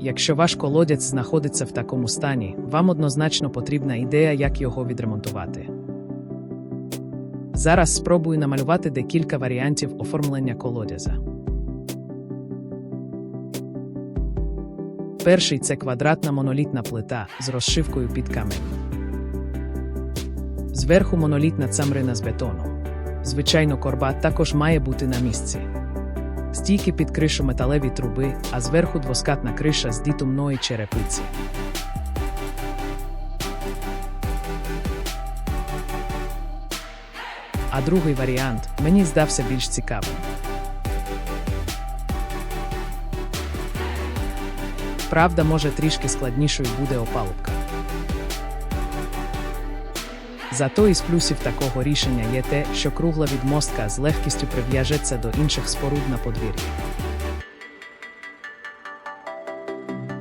Якщо ваш колодязь знаходиться в такому стані, вам однозначно потрібна ідея, як його відремонтувати. Зараз спробую намалювати декілька варіантів оформлення колодязя. Перший це квадратна монолітна плита з розшивкою під камень. Зверху монолітна цамрина з бетону. Звичайно, корба також має бути на місці. Стійки під кришу металеві труби, а зверху двоскатна криша з дітумної черепиці. А другий варіант мені здався більш цікавим. Правда, може трішки складнішою буде опалубка. Зато із плюсів такого рішення є те, що кругла відмостка з легкістю прив'яжеться до інших споруд на подвір'ї.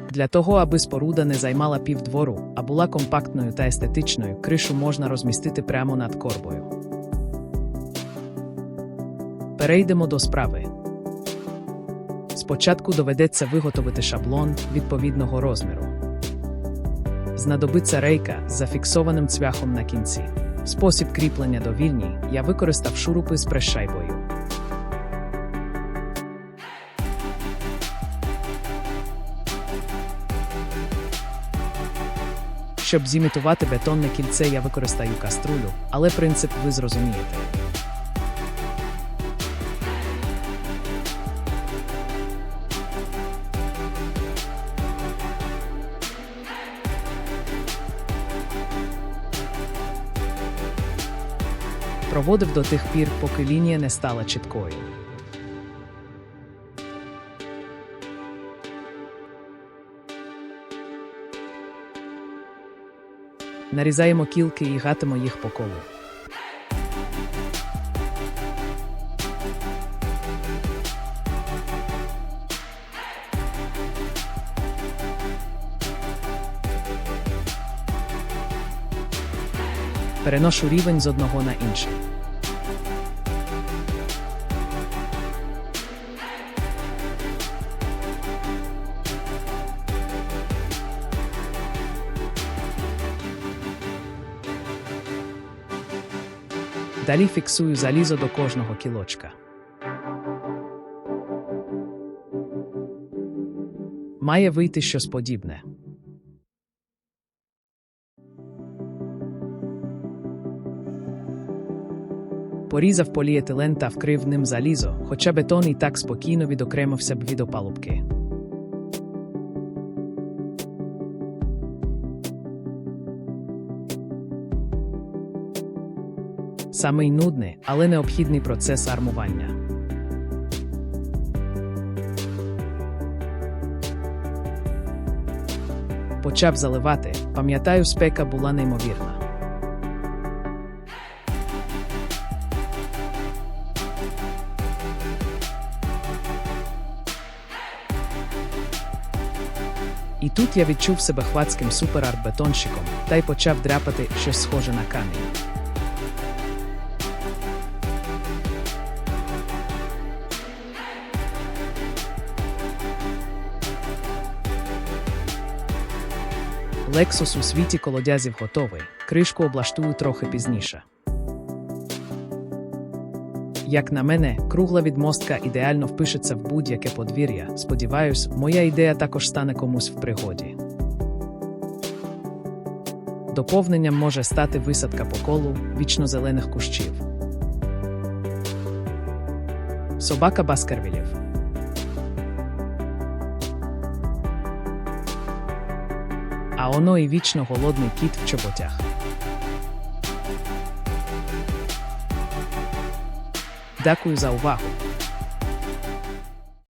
Для того, аби споруда не займала півдвору, а була компактною та естетичною, кришу можна розмістити прямо над корбою. Перейдемо до справи. Спочатку доведеться виготовити шаблон відповідного розміру. Знадобиться рейка з зафіксованим цвяхом на кінці. Спосіб кріплення довільній я використав шурупи з прес-шайбою. Щоб зімітувати бетонне кільце, я використаю каструлю, але принцип ви зрозумієте. Проводив до тих пір, поки лінія не стала чіткою. Нарізаємо кілки і гатимо їх по колу. Переношу рівень з одного на інший. Далі фіксую залізо до кожного кілочка. Має вийти щось подібне. Порізав поліетилен та вкрив ним залізо, хоча бетон і так спокійно відокремився б від опалубки. Самий нудний, але необхідний процес армування. Почав заливати, пам'ятаю, спека була неймовірна. І тут я відчув себе хвацьким суперарт-бетонщиком та й почав дряпати щось схоже на камінь. Lexus у світі колодязів готовий. Кришку облаштую трохи пізніше. Як на мене, кругла відмостка ідеально впишеться в будь-яке подвір'я. Сподіваюсь, моя ідея також стане комусь в пригоді. Доповненням може стати висадка по колу вічно-зелених кущів. Собака Баскервілів. А оно і вічно голодний кіт в чоботях. Дякую за увагу.